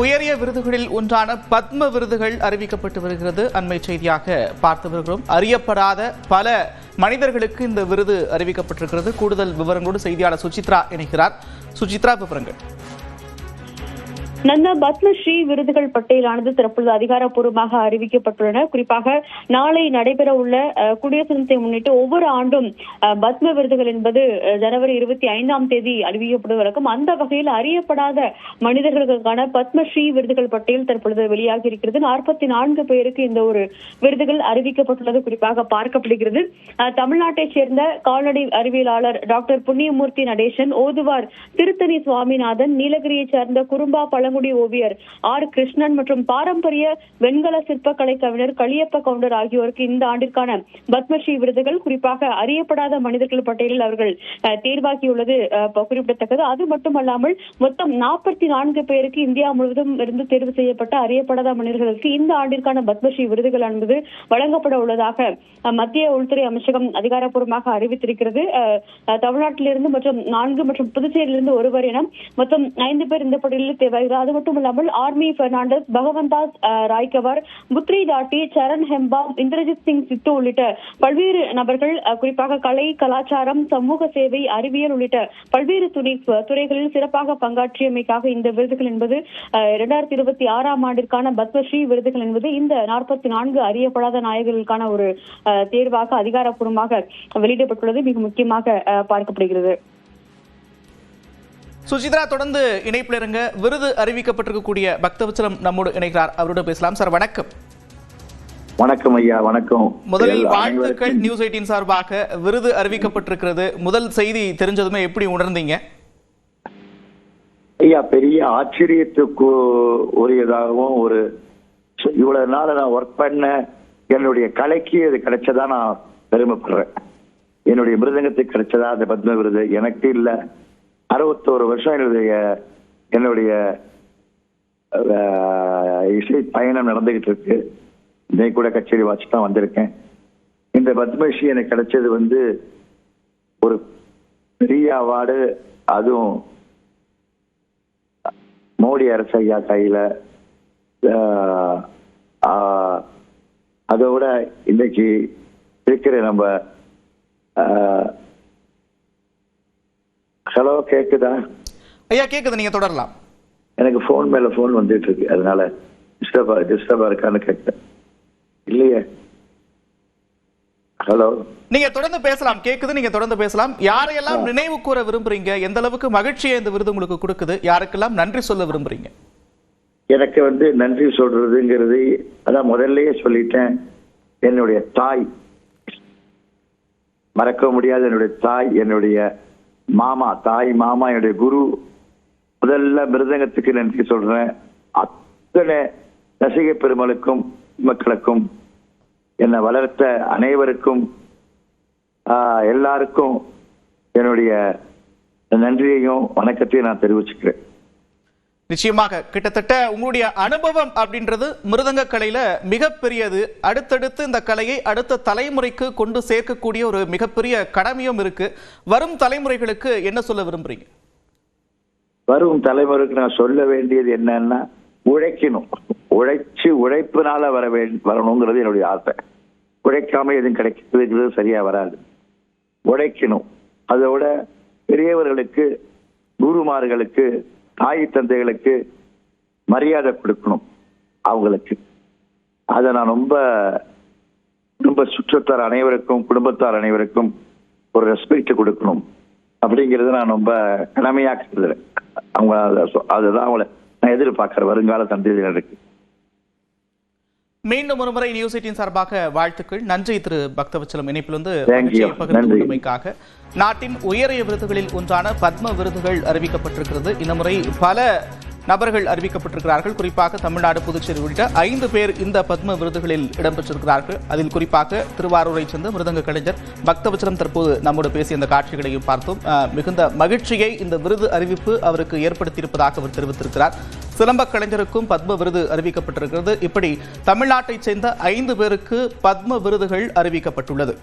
உயரிய விருதுகளில் ஒன்றான பத்ம விருதுகள் அறிவிக்கப்பட்டு வருகிறது. அண்மை செய்தியாக பார்த்து வருகிறோம் அறியப்படாத பல மனிதர்களுக்கு இந்த விருது அறிவிக்கப்பட்டிருக்கிறது. கூடுதல் விவரங்களோடு செய்தியாளர் சுசித்ரா இணைகிறார். சுசித்ரா விவரங்கள். நந்தா பத்மஸ்ரீ விருதுகள் பட்டியலானது தற்பொழுது அதிகாரப்பூர்வமாக அறிவிக்கப்பட்டுள்ளன. குறிப்பாக நாளை நடைபெற உள்ள குடியரசு தினத்தை முன்னிட்டு ஒவ்வொரு ஆண்டும் பத்ம விருதுகள் என்பது ஜனவரி இருபத்தி ஐந்தாம் தேதி அறிவிக்கப்படுவதற்கும் அந்த வகையில் அறியப்படாத மனிதர்களுக்கான பத்மஸ்ரீ விருதுகள் பட்டியல் தற்பொழுது வெளியாகி இருக்கிறது நாற்பத்தி நான்கு பேருக்கு இந்த ஒரு விருதுகள் அறிவிக்கப்பட்டுள்ளது குறிப்பாக பார்க்கப்படுகிறது. தமிழ்நாட்டைச் சேர்ந்த கால்நடை அறிவியலாளர் டாக்டர் புண்ணியமூர்த்தி நடேசன் ஓதுவார் திருத்தணி சுவாமிநாதன் நீலகிரியைச் சேர்ந்த குறும்பா பழம் பழங்குடி ஓவியர் ஆர். கிருஷ்ணன் மற்றும் பாரம்பரிய வெண்கல சிற்பக்கலை கவிஞர் களியப்ப கவுண்டர் ஆகியோருக்கு இந்த ஆண்டிற்கான பத்மஸ்ரீ விருதுகள். குறிப்பாக அறியப்படாத மனிதர்கள் பட்டியலில் அவர்கள் தேர்வாகியுள்ளது குறிப்பிடத்தக்கது. அது மட்டுமல்லாமல் மொத்தம் நாற்பத்தி நான்கு பேருக்கு இந்தியா முழுவதும் இருந்து தேர்வு செய்யப்பட்ட அறியப்படாத மனிதர்களுக்கு இந்த ஆண்டிற்கான பத்மஸ்ரீ விருதுகள் என்பது வழங்கப்பட உள்ளதாக மத்திய உள்துறை அமைச்சகம் அதிகாரப்பூர்வமாக அறிவித்திருக்கிறது. தமிழ்நாட்டிலிருந்து மற்றும் நான்கு மற்றும் புதுச்சேரியிலிருந்து ஒருவர் என மொத்தம் ஐந்து பேர் இந்த பட்டியலில் தேர்வாகிறார் அது மட்டும் இல்லாமல் ஆர்மி பெர்னாண்டஸ் பகவந்தாஸ் ராய்கவர் புத்ரி தாட்டி சரண் ஹெம்பாம் இந்திரஜித் சிங் சித்து உள்ளிட்ட பல்வேறு நபர்கள் குறிப்பாக கலை கலாச்சாரம் சமூக சேவை அறிவியல் உள்ளிட்ட பல்வேறு துணை துறைகளில் சிறப்பாக பங்காற்றியமைக்காக இந்த விருதுகள் என்பது இரண்டாயிரத்தி இருபத்தி ஆறாம் ஆண்டிற்கான பத்மஸ்ரீ விருதுகள் என்பது இந்த நாற்பத்தி நான்கு அறியப்படாத நாயகர்களுக்கான ஒரு தேர்வாக அதிகாரப்பூர்வமாக வெளியிடப்பட்டுள்ளது. மிக முக்கியமாக பார்க்கப்படுகிறது. சுசித்ரா தொடர்ந்து இணைப்பில் இருங்க விருது அறிவிக்கப்பட்டிருக்கக்கூடிய பக்தவச்சலம் நம்மோடு இணைகிறார். அவரோட பேசலாம். சார் வணக்கம். வணக்கம் ஐயா வணக்கம். முதலில் வாழ்த்துக்கள் நியூஸ் எயிட்டின் சார்பாக. விருது அறிவிக்கப்பட்டிருக்கிறது. முதல் செய்தி தெரிஞ்சதுமே எப்படி உணர்ந்தீங்க? ஐயா பெரிய ஆச்சரியத்துக்கு உரியதாகவும் ஒரு இவ்வளவு நாள் நான் ஒர்க் பண்ண என்னுடைய கலைக்கு இது கிடைச்சதா நான் பெருமைப்படுறேன். என்னுடைய மிருதங்கத்துக்கு கிடைச்சதா அந்த பத்ம விருது. எனக்கு இல்ல. அறுபத்தோரு வருஷம் என்னுடைய என்னுடைய இசை பயணம் நடந்துகிட்டு இருக்கு. இன்னைக்கு கூட கச்சேரி வாட்சி தான் வந்திருக்கேன். இந்த பத்மஸ்ரீ எனக்கு கிடைச்சது வந்து ஒரு பெரிய அவார்டு. அதுவும் மோடி அரசு ஐயா கையில. அதோட இன்னைக்கு இருக்கிற நம்ம ஹலோ கேக்குதா? ஐயா கேக்குது நீங்க தொடரலாம். எனக்கு ஃபோன் மேல ஃபோன் வந்துட்டு இருக்கு அதனால டிஸ்டர்பா டிஸ்டர்பா இருக்கான்னு கேட்டேன். இல்லையே. ஹலோ நீங்க தொடர்ந்து பேசலாம். கேக்குது நீங்க தொடர்ந்து பேசலாம். யாரையெல்லாம் நினைவு கூற விரும்புறீங்க? எந்த அளவுக்கு மகிழ்ச்சியை இந்த விருது உங்களுக்கு கொடுக்குது? யாருக்கெல்லாம் நன்றி சொல்ல விரும்புறீங்க? எனக்கு வந்து நன்றி சொல்றதுங்கிறது அதான் முதல்லயே சொல்லிட்டேன். என்னுடைய தாய் மறக்க முடியாத என்னுடைய தாய் என்னுடைய மாமா தாய் மாமா என்னுடைய குரு முதல்ல மிருதங்கத்துக்கு நன்றி சொல்றேன். அத்தனை ரசிக பெருமளுக்கும் மக்களுக்கும் என்னை வளர்த்த அனைவருக்கும் ஆஹ், எல்லாருக்கும் என்னுடைய நன்றியையும் வணக்கத்தையும் நான் தெரிவிச்சுக்கிறேன். நிச்சயமாக கிட்டத்தட்ட உங்களுடைய அனுபவம் அப்படின்றது மிருதங்க கலையில மிகப்பெரியது. அடுத்தடுத்து இந்த கலையை அடுத்த தலைமுறைக்கு கொண்டு சேர்க்கக்கூடிய ஒரு மிகப்பெரிய கடமையும் இருக்கு. வரும் தலைமுறைகளுக்கு என்ன சொல்ல விரும்புறீங்க? வரும் தலைமுறைக்கு நான் சொல்ல வேண்டியது என்னன்னா உழைக்கணும். உழைச்சு உழைப்பினால வர வே வரணுங்கிறது என்னுடைய ஆசை. உழைக்காம எதுவும் கிடைக்கிறது சரியா வராது. உழைக்கணும். அதோட பெரியவர்களுக்கு குருமார்களுக்கு தாய் தந்தைகளுக்கு மரியாதை கொடுக்கணும் அவங்களுக்கு. அதை நான் ரொம்ப குடும்ப சுற்றத்தார் அனைவருக்கும் குடும்பத்தார் அனைவருக்கும் ஒரு ரெஸ்பெக்ட் கொடுக்கணும். அப்படிங்கிறது நான் ரொம்ப கடமையாக அவங்க அதுதான் அவங்கள நான் எதிர்பார்க்குற வருங்கால சந்ததியினருக்கு மீண்டும் ஒரு முறை நியூஸ் எயிட்டின் சார்பாக வாழ்த்துக்கள் நன்றி திரு பக்தவச்சலம் இணைப்பில் வந்து Thank you. மகிழ்ச்சியை பகிர்ந்து. கொண்டமைக்காக நாட்டின் உயரிய விருதுகளில் ஒன்றான பத்ம விருதுகள் அறிவிக்கப்பட்டிருக்கிறது இந்த முறை பல நபர்கள் அறிவிக்கப்பட்டிருக்கிறார்கள். குறிப்பாக தமிழ்நாடு புதுச்சேரி உள்ளிட்ட ஐந்து பேர் இந்த பத்ம விருதுகளில் இடம்பெற்றிருக்கிறார்கள். அதில் குறிப்பாக திருவாரூரைச் சேர்ந்த மிருதங்க கலைஞர் பக்தவச்சலம் தற்போது நம்மோடு பேசிய இந்த காட்சிகளையும் பார்த்தோம். மிகுந்த மகிழ்ச்சியை இந்த விருது அறிவிப்பு அவருக்கு ஏற்படுத்தியிருப்பதாக அவர் தெரிவித்திருக்கிறார். சிலம்ப கலைஞருக்கும் பத்ம விருது அறிவிக்கப்பட்டிருக்கிறது. இப்படி தமிழ்நாட்டைச் சேர்ந்த ஐந்து பேருக்கு பத்ம விருதுகள் அறிவிக்கப்பட்டுள்ளது.